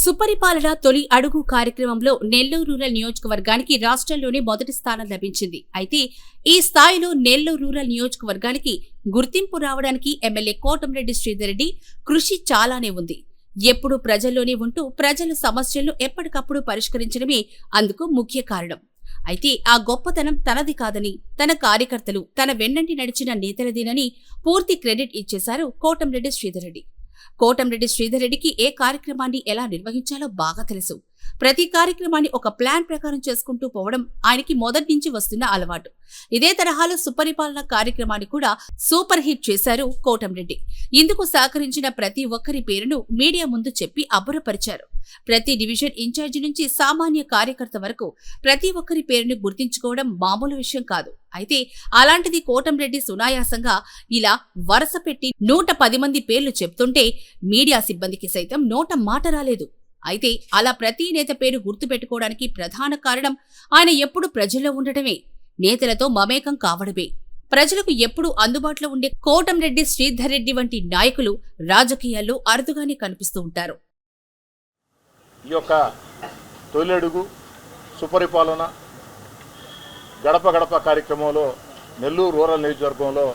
సుపరిపాలన తొలి అడుగు కార్యక్రమంలో నెల్లూరు రూరల్ నియోజకవర్గానికి రాష్ట్రంలోనే మొదటి స్థానం లభించింది. అయితే ఈ స్థాయిలో నెల్లూరు రూరల్ నియోజకవర్గానికి గుర్తింపు రావడానికి ఎమ్మెల్యే కోటంరెడ్డి శ్రీధర్ రెడ్డి కృషి చాలానే ఉంది. ఎప్పుడూ ప్రజల్లోనే ఉంటూ ప్రజల సమస్యలను ఎప్పటికప్పుడు పరిష్కరించడమే అందుకు ముఖ్య కారణం. అయితే ఆ గొప్పతనం తనది కాదని తన కార్యకర్తలు తన వెన్నంటి నడిచిన నేతలదేనని పూర్తి క్రెడిట్ ఇచ్చేశారు కోటంరెడ్డి శ్రీధర్ రెడ్డి కోటంరెడ్డి శ్రీధర్ రెడ్డికి ఏ కార్యక్రమాన్ని ఎలా నిర్వహించాలో బాగా తెలుసు. ప్రతి కార్యక్రమాన్ని ఒక ప్లాన్ ప్రకారం చేసుకుంటూ పోవడం ఆయనకి మొదటి నుంచి వస్తున్న అలవాటు. ఇదే తరహాలో సుపరిపాలన కార్యక్రమాన్ని కూడా సూపర్ హిట్ చేశారు కోటంరెడ్డి ఇందుకు సహకరించిన ప్రతి ఒక్కరి పేరును మీడియా ముందు చెప్పి అబ్బురపరిచారు. ప్రతి డివిజన్ ఇన్ఛార్జి నుంచి సామాన్య కార్యకర్త వరకు ప్రతి ఒక్కరి పేరును గుర్తించుకోవడం మామూలు విషయం కాదు. అయితే అలాంటిది కోటంరెడ్డి సునాయాసంగా ఇలా వరుస పెట్టి నూట పది మంది పేర్లు చెప్తుంటే మీడియా సిబ్బందికి సైతం నోట మాట రాలేదు. అయితే అలా ప్రతి నేత పేరు గుర్తుపెట్టుకోవడానికి ప్రధాన కారణం ఆయన ఎప్పుడు ప్రజల్లో ఉండటమే నేతలతో మమేకం కావడమే. ప్రజలకు ఎప్పుడూ అందుబాటులో ఉండే కోటంరెడ్డి శ్రీధర్ రెడ్డి వంటి నాయకులు రాజకీయాల్లో అరుదుగానే కనిపిస్తూ ఉంటారు. ఈ యొక్క తొలిఅడుగు సుపరిపాలన గడప గడప కార్యక్రమంలో నెల్లూరు రూరల్ నియోజకవర్గంలో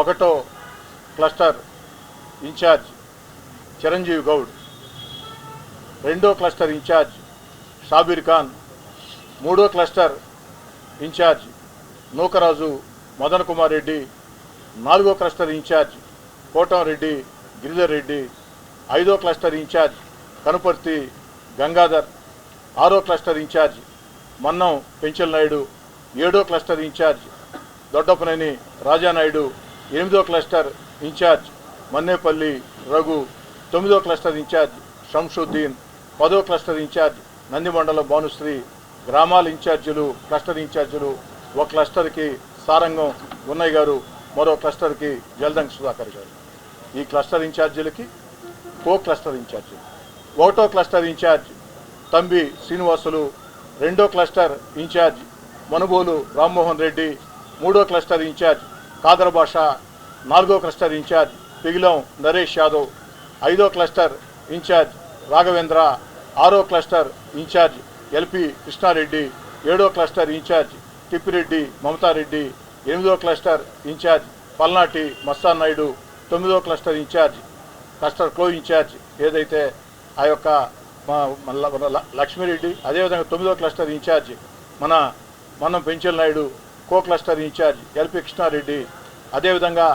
ఒకటో క్లస్టర్ ఇన్ఛార్జ్ చిరంజీవి గౌడ్ రెండో క్లస్టర్ ఇన్ఛార్జ్ షాబీర్ ఖాన్ మూడో క్లస్టర్ ఇన్ఛార్జ్ నూకరాజు మదన్ కుమార్ రెడ్డి నాలుగో క్లస్టర్ ఇన్ఛార్జ్ కోటంరెడ్డి గిరిధర్ రెడ్డి ఐదో క్లస్టర్ ఇన్ఛార్జ్ కనుపర్తి గంగాధర్ ఆరో క్లస్టర్ ఇన్ఛార్జ్ మన్నం పెంచల్ నాయుడు ఏడో క్లస్టర్ ఇన్ఛార్జ్ దొడ్డపనేని రాజానాయుడు ఎనిమిదో క్లస్టర్ ఇన్ఛార్జ్ మన్నేపల్లి రఘు తొమ్మిదో క్లస్టర్ ఇన్ఛార్జ్ షంషుద్దీన్ పదో క్లస్టర్ ఇన్ఛార్జ్ నందిమండల భానుశ్రీ గ్రామాల ఇన్ఛార్జీలు క్లస్టర్ ఇన్ఛార్జీలు ఒక క్లస్టర్కి సారంగం ఉన్నయ్య గారు మరో క్లస్టర్కి జల్దంగ్ సుధాకర్ గారు. ఈ క్లస్టర్ ఇన్ఛార్జీలకి కో క్లస్టర్ ఇన్ఛార్జీలు. ఒకటో క్లస్టర్ ఇన్ఛార్జ్ తంబి శ్రీనివాసులు రెండో క్లస్టర్ ఇన్ఛార్జ్ మనుబోలు రామ్మోహన్ రెడ్డి మూడో క్లస్టర్ ఇన్ఛార్జ్ కాదర్ భాష నాలుగో క్లస్టర్ ఇన్ఛార్జ్ పిగిలం నరేష్ యాదవ్ ఐదో క్లస్టర్ ఇన్ఛార్జ్ రాఘవేంద్ర ఆరో క్లస్టర్ ఇన్ఛార్జ్ ఎల్పి కృష్ణారెడ్డి ఏడో క్లస్టర్ ఇన్ఛార్జ్ తిప్పిరెడ్డి మమతారెడ్డి ఎనిమిదో క్లస్టర్ ఇన్ఛార్జ్ పల్నాటి మస్తానాయుడు తొమ్మిదో క్లస్టర్ ఇన్ఛార్జ్ క్లస్టర్ క్లో ఇన్ఛార్జ్ ఏదైతే ఆ యొక్క లక్ష్మీరెడ్డి అదేవిధంగా తొమ్మిదో క్లస్టర్ ఇన్ఛార్జ్ మన మనం Penchal Naidu co cluster incharge LP Krishnareddy అదేవిధంగా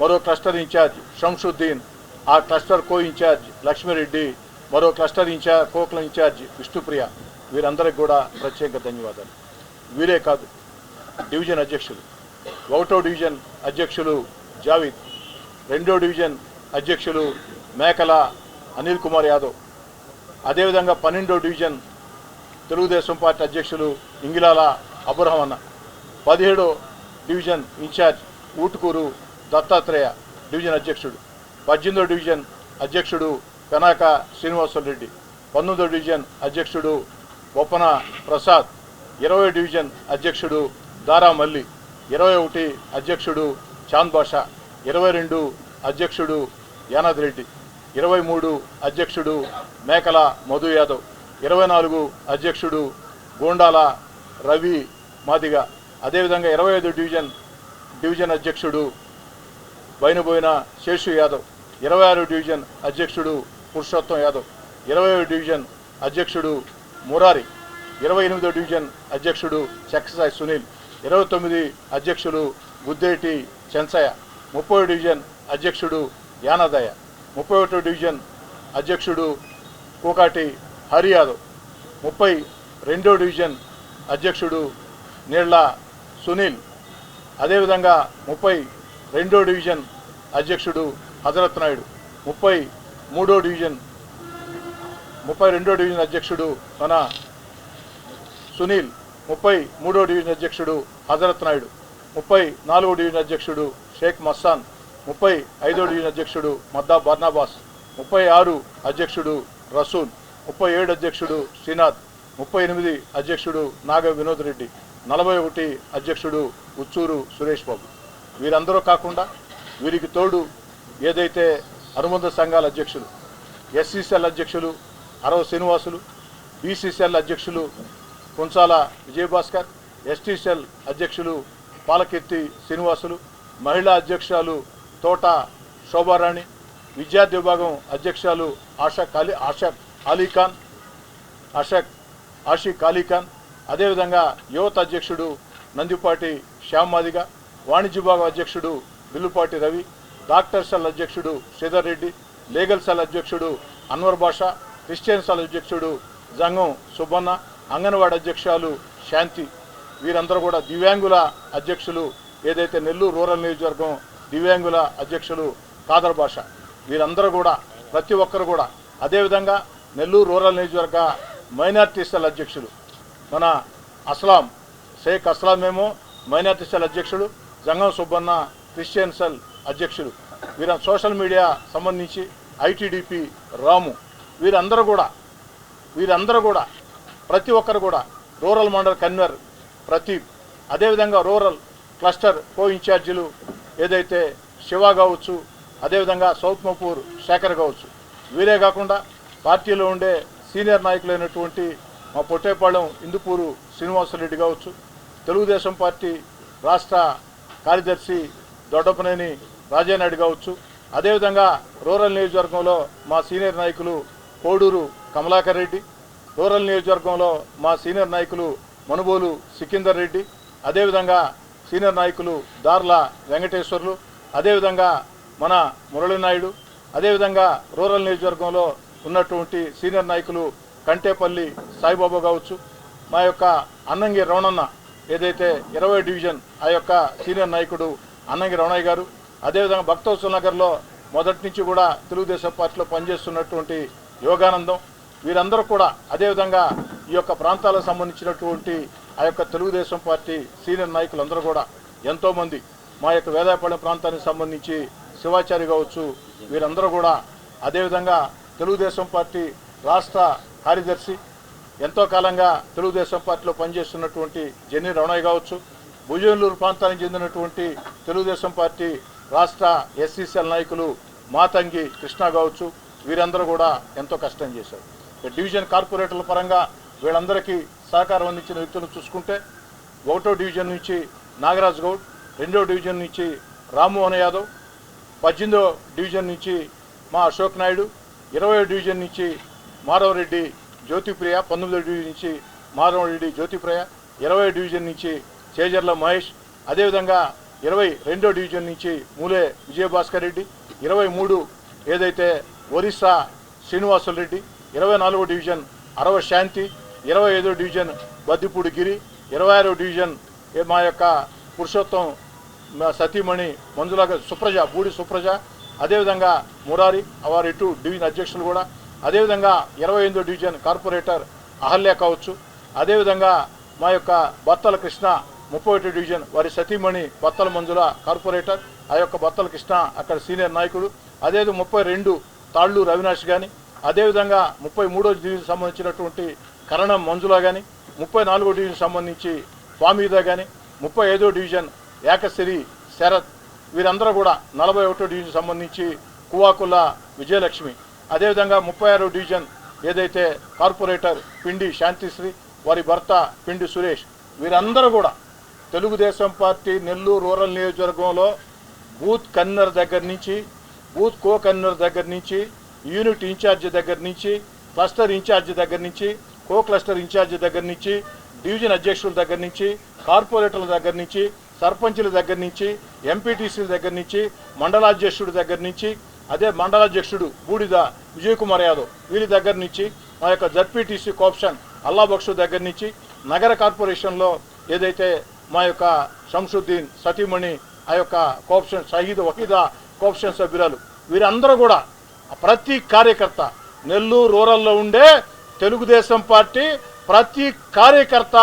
మరో క్లస్టర్ ఇన్ఛార్జ్ షంషుద్దీన్ ఆ క్లస్టర్ కో ఇన్ఛార్జ్ లక్ష్మీరెడ్డి మరో క్లస్టర్ ఇన్ఛార్జ్ కోక్ల ఇన్ఛార్జ్ విష్ణుప్రియ. వీరందరికీ కూడా ప్రత్యేక ధన్యవాదాలు. వీరే కాదు డివిజన్ అధ్యక్షులు. ఒకటో డివిజన్ అధ్యక్షులు జావీద్ రెండో డివిజన్ అధ్యక్షులు మేకల అనిల్ కుమార్ యాదవ్. అదేవిధంగా పన్నెండో డివిజన్ తెలుగుదేశం పార్టీ అధ్యక్షులు ఇంగిలాల అబ్రహం అన్న పదిహేడో division incharge Utukuru Dattatreya division అధ్యక్షుడు. పద్దెనిమిదో డివిజన్ అధ్యక్షుడు పెనాక శ్రీనివాసరెడ్డి పంతొమ్మిదో డివిజన్ అధ్యక్షుడు బొప్పన ప్రసాద్ ఇరవై డివిజన్ అధ్యక్షుడు దారా మల్లి ఇరవై ఒకటి అధ్యక్షుడు చాంద్ బాషా ఇరవై రెండు అధ్యక్షుడు యానాద్ రెడ్డి ఇరవై మూడు అధ్యక్షుడు మేకల మధు యాదవ్ ఇరవై నాలుగు అధ్యక్షుడు గోండాల రవి మాదిగ. అదేవిధంగా ఇరవై ఐదు డివిజన్ డివిజన్ అధ్యక్షుడు బైనబోయిన శేషు యాదవ్ ఇరవై ఆరు డివిజన్ అధ్యక్షుడు పురుషోత్తం యాదవ్. ఇరవై డివిజన్ అధ్యక్షుడు మురారి. ఇరవై ఎనిమిదో డివిజన్ అధ్యక్షుడు చక్సాయి సునీల్. ఇరవై తొమ్మిది అధ్యక్షులు గుద్దేటి చెన్సయ్య. ముప్పై డివిజన్ అధ్యక్షుడు యానాదయ్య. ముప్పై ఒకటో డివిజన్ అధ్యక్షుడు కోకాటి హరి యాదవ్. ముప్పై రెండో డివిజన్ అధ్యక్షుడు నీళ్ళ సునీల్. అదేవిధంగా ముప్పై రెండో డివిజన్ అధ్యక్షుడు హజరత్ నాయుడు. ముప్పై మూడో డివిజన్ ముప్పై రెండో డివిజన్ అధ్యక్షుడు మన సునీల్ ముప్పై మూడో డివిజన్ అధ్యక్షుడు హజరత్ నాయుడు ముప్పై నాలుగో డివిజన్ అధ్యక్షుడు షేక్ మస్తాన్ ముప్పై ఐదో డివిజన్ అధ్యక్షుడు మద్దా బర్నాబాస్ ముప్పై ఆరు అధ్యక్షుడు రసూల్ ముప్పై ఏడు అధ్యక్షుడు శ్రీనాథ్ ముప్పై ఎనిమిది అధ్యక్షుడు నాగ వినోద్ రెడ్డి నలభై ఒకటి అధ్యక్షుడు ఉచ్చూరు సురేష్ బాబు. వీరందరూ కాకుండా వీరికి తోడు ఏదైతే అనుబంధ సంఘాల అధ్యక్షులు ఎస్సీసీఎల్ అధ్యక్షులు అరవ శ్రీనివాసులు బీసీసీఎల్ అధ్యక్షులు కుంచాల విజయభాస్కర్ ఎస్టీసీఎల్ అధ్యక్షులు పాలకీర్తి శ్రీనివాసులు మహిళా అధ్యక్షురాలు తోట శోభారాణి విద్యార్థి విభాగం అధ్యక్షురాలు ఆషక్ అలీ ఆషక్ అలీఖాన్ అషక్ ఆషిక్ అలీఖాన్ అదేవిధంగా యువత అధ్యక్షుడు నందిపాటి శ్యామ్మాదిగ వాణిజ్య విభాగం అధ్యక్షుడు బిల్లుపాటి రవి డాక్టర్ సెల్ అధ్యక్షుడు శ్రీధర్ రెడ్డి లీగల్ సెల్ అధ్యక్షుడు అన్వర్ బాషా క్రిస్టియన్ సెల్ అధ్యక్షుడు జంగం సుబ్బన్న అంగన్వాడీ అధ్యక్షులు శాంతి. వీరందరూ కూడా దివ్యాంగుల అధ్యక్షులు ఏదైతే నెల్లూరు రూరల్ నియోజకవర్గం దివ్యాంగుల అధ్యక్షులు కాదర్ భాష వీరందరూ కూడా ప్రతి ఒక్కరు కూడా అదేవిధంగా నెల్లూరు రూరల్ నియోజకవర్గ మైనార్టీ సెల్ అధ్యక్షులు మన అస్లాం షేక్ అస్లాం ఏమో మైనార్టీ సెల్ అధ్యక్షుడు జంగం సుబ్బన్న క్రిస్టియన్ సెల్ అధ్యక్షుడు వీర సోషల్ మీడియా సంబంధించి ఐటీడీపీ రాము. వీరందరూ కూడా వీరందరూ కూడా ప్రతి ఒక్కరు కూడా రూరల్ మండల్ కన్వీనర్ ప్రతీప్. అదేవిధంగా రూరల్ క్లస్టర్ కో ఇన్ఛార్జీలు ఏదైతే శివ కావచ్చు అదేవిధంగా సౌత్ మపూర్ శేఖర్ కావచ్చు. వీరే కాకుండా పార్టీలో ఉండే సీనియర్ నాయకులైనటువంటి మా పొట్టేపాళెం ఇందుపూరు శ్రీనివాసరెడ్డి కావచ్చు తెలుగుదేశం పార్టీ రాష్ట్ర కార్యదర్శి దొడ్డపనేని రాజానాయుడు కావచ్చు. అదేవిధంగా రూరల్ నియోజకవర్గంలో మా సీనియర్ నాయకులు కోడూరు కమలాకర్ రెడ్డి రూరల్ నియోజకవర్గంలో మా సీనియర్ నాయకులు మనుబోలు సికిందర్ రెడ్డి అదేవిధంగా సీనియర్ నాయకులు దార్ల వెంకటేశ్వర్లు అదేవిధంగా మన మురళీనాయుడు అదేవిధంగా రూరల్ నియోజకవర్గంలో ఉన్నటువంటి సీనియర్ నాయకులు కంటేపల్లి సాయిబాబా కావచ్చు. మా యొక్క అన్నంగి రవణన్న ఏదైతే ఇరవై డివిజన్ ఆ యొక్క సీనియర్ నాయకుడు అన్నంగి రమణయ్య గారు అదేవిధంగా భక్తోత్సవ నగర్లో మొదటి నుంచి కూడా తెలుగుదేశం పార్టీలో పనిచేస్తున్నటువంటి యోగానందం వీరందరూ కూడా అదేవిధంగా ఈ యొక్క ప్రాంతాలకు సంబంధించినటువంటి ఆ యొక్క తెలుగుదేశం పార్టీ సీనియర్ నాయకులందరూ కూడా ఎంతోమంది మా యొక్క వేదాయపాలెం ప్రాంతానికి సంబంధించి శివాచారి కావచ్చు వీరందరూ కూడా అదేవిధంగా తెలుగుదేశం పార్టీ రాష్ట్ర కార్యదర్శి ఎంతో కాలంగా తెలుగుదేశం పార్టీలో పనిచేస్తున్నటువంటి జెన్ని రమణయ్య కావచ్చు భుజనూరు ప్రాంతానికి చెందినటువంటి తెలుగుదేశం పార్టీ రాష్ట్ర ఎస్సీసీఎల్ నాయకులు మాతంగి కృష్ణ కావచ్చు వీరందరూ కూడా ఎంతో కష్టం చేశారు. డివిజన్ కార్పొరేటర్ల పరంగా వీళ్ళందరికీ సహకారం అందించిన వ్యక్తులను చూసుకుంటే ఒకటో డివిజన్ నుంచి నాగరాజ్ గౌడ్ రెండో డివిజన్ నుంచి రామ్మోహన్ యాదవ్ పద్దెనిమిదో డివిజన్ నుంచి మా అశోక్ నాయుడు ఇరవై డివిజన్ నుంచి మాధవరెడ్డి జ్యోతిప్రియ పంతొమ్మిదో డివిజన్ నుంచి మాధవరెడ్డి జ్యోతిప్రియ ఇరవై డివిజన్ నుంచి చేజర్ల మహేష్ అదేవిధంగా ఇరవై రెండో డివిజన్ నుంచి మూలే విజయభాస్కర్ రెడ్డి ఇరవై మూడు ఏదైతే ఒరిస్సా శ్రీనివాసులు రెడ్డి ఇరవై నాలుగో డివిజన్ అరవ శాంతి ఇరవై ఐదో డివిజన్ బద్దిపూడి గిరి ఇరవై ఆరో డివిజన్ మా యొక్క పురుషోత్తం సతీమణి మంజుల సుప్రజ బూడి సుప్రజ అదేవిధంగా మురారి వారి ఇటు డివిజన్ అధ్యక్షులు కూడా అదేవిధంగా ఇరవై ఎనిమిదో డివిజన్ కార్పొరేటర్ అహల్య కావచ్చు అదేవిధంగా మా యొక్క బత్తల కృష్ణ ముప్పై ఒకటి డివిజన్ వారి సతీమణి బత్తల మంజుల కార్పొరేటర్ ఆ యొక్క బత్తల కృష్ణ అక్కడ సీనియర్ నాయకుడు. అదే ముప్పై రెండు తాళ్ళు రవినాష్ కానీ అదేవిధంగా ముప్పై మూడో డివిజన్ సంబంధించినటువంటి కరణం మంజుల కానీ ముప్పై నాలుగో డివిజన్ సంబంధించి ఫామీదా కానీ ముప్పై ఐదో డివిజన్ ఏకశ్రీ శరత్ వీరందరూ కూడా నలభై ఒకటో డివిజన్ సంబంధించి కువాకుల విజయలక్ష్మి. అదేవిధంగా ముప్పై ఆరో డివిజన్ ఏదైతే కార్పొరేటర్ పిండి శాంతిశ్రీ వారి భర్త పిండి సురేష్ వీరందరూ కూడా తెలుగుదేశం పార్టీ నెల్లూరు రూరల్ నియోజకవర్గంలో బూత్ కన్వీనర్ దగ్గర నుంచి బూత్ కో కన్వీనర్ దగ్గర నుంచి యూనిట్ ఇన్ఛార్జ్ దగ్గర నుంచి క్లస్టర్ ఇన్ఛార్జ్ దగ్గర నుంచి కో క్లస్టర్ ఇన్ఛార్జ్ దగ్గర నుంచి డివిజన్ అధ్యక్షుల దగ్గర నుంచి కార్పొరేటర్ల దగ్గర నుంచి సర్పంచుల దగ్గర నుంచి ఎంపీటీసీల దగ్గర నుంచి మండలాధ్యక్షుడి దగ్గర నుంచి అదే మండలాధ్యక్షుడు బూడిద విజయ్ కుమార్ యాదవ్ వీరి దగ్గర నుంచి మా యొక్క జడ్పీటీసీ కోప్షన్ అల్లాబక్షు దగ్గర నుంచి నగర కార్పొరేషన్లో ఏదైతే మా యొక్క శంసుద్దీన్ సతీమణి ఆ యొక్క కోప్షన్ షహీద్ వకీదా కోప్షన్ సభ్యురాలు. వీరందరూ కూడా ప్రతి కార్యకర్త నెల్లూరు రూరల్లో ఉండే తెలుగుదేశం పార్టీ ప్రతి కార్యకర్త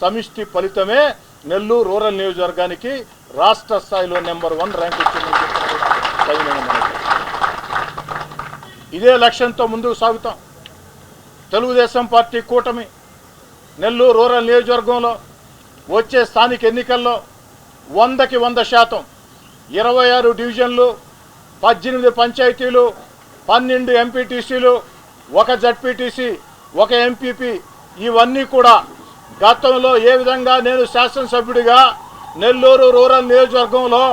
సమిష్టి ఫలితమే నెల్లూరు రూరల్ నియోజకవర్గానికి రాష్ట్ర స్థాయిలో నెంబర్ వన్ ర్యాంక్ ఇదే లక్ష్యంతో ముందుకు సాగుతాం. తెలుగుదేశం పార్టీ కూటమి నెల్లూరు రూరల్ నియోజకవర్గంలో వచ్చే స్థానిక ఎన్నికల్లో వందకి వంద శాతం ఇరవై ఆరు డివిజన్లు పద్దెనిమిది పంచాయతీలు పన్నెండు ఎంపీటీసీలు ఒక జడ్పీటీసీ ఒక ఎంపీపీ ఇవన్నీ కూడా గతంలో ఏ విధంగా నేను శాసనసభ్యుడిగా నెల్లూరు రూరల్ నియోజకవర్గంలో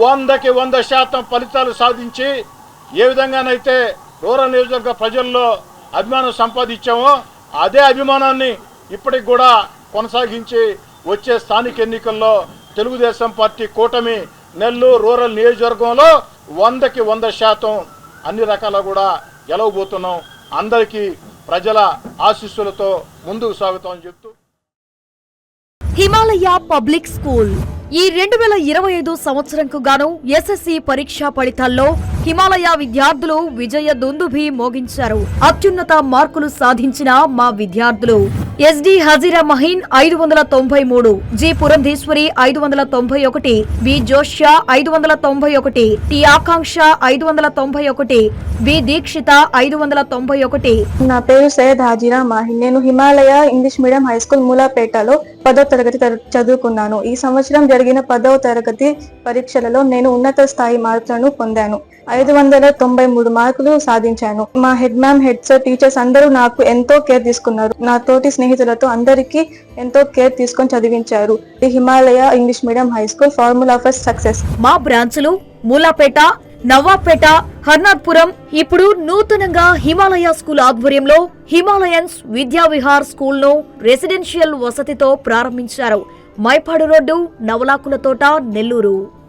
వందకి వంద శాతం ఫలితాలు సాధించి ఏ విధంగానైతే రూరల్ నియోజకవర్గ ప్రజల్లో అభిమానం సంపాదించామో అదే అభిమానాన్ని ఇప్పటికి కూడా కొనసాగించి వచ్చే స్థానిక ఎన్నికల్లో తెలుగుదేశం పార్టీ కూటమి నెల్లూరు రూరల్ నియోజకవర్గంలో వందకి వంద శాతం అన్ని రకాల కూడా గెలవబోతున్నాం. అందరికీ ప్రజల ఆశీస్సులతో ముందుకు సాగుతామని చెప్తూ హిమాలయ పబ్లిక్ స్కూల్. ఈ రెండు వేల ఇరవై ఐదు సంవత్సరంకు గాను ఎస్ఎస్సి పరీక్షా ఫలితాల్లో హిమాలయ విద్యార్థులు విజయ దుందుభి మోగించారు. అత్యున్నత మార్కులు సాధించిన మా విద్యార్థులు. ఎస్డి హజీరా మహీన్ ఐదు వందల తొంభై మూడు జి పురంధీశ్వరి ఐదు వందల తొంభై ఒకటి బి జోష్యా ఐదు వందల తొంభై ఒకటి టి ఆకాంక్ష ఐదు వందల తొంభై ఒకటి బి దీక్షిత ఐదు వందల తొంభై ఒకటి. నా పేరు సయ్యద్ హాజీరా మాహిన్. నేను Himalaya English medium high school మూలాపేటలో పదో తరగతి చదువుకున్నాను. ఈ సంవత్సరం జరిగిన పదవ తరగతి పరీక్షలలో నేను ఉన్నత స్థాయి మార్కులను పొందాను. ఐదు వందల తొంభై మూడు మార్కులు సాధించాను. మా head ma'am head sir teachers అందరూ నాకు ఎంతో కేర్ తీసుకున్నారు. నా తోటి స్నేహితులతో అందరికీ ఎంతో కేర్ తీసుకొని చదివించారు. The Himalaya English medium high school formula for success. మా బ్రాంచ్లు మూలాపేట నవాపేట హర్నాథ్పురం ఇప్పుడు నూతనంగా హిమాలయ స్కూల్ ఆధ్వర్యంలో హిమాలయన్స్ విద్యా విహార్ స్కూల్ను రెసిడెన్షియల్ వసతితో ప్రారంభించారు. మైపాడు రోడ్డు నవలాకుల తోట నెల్లూరు.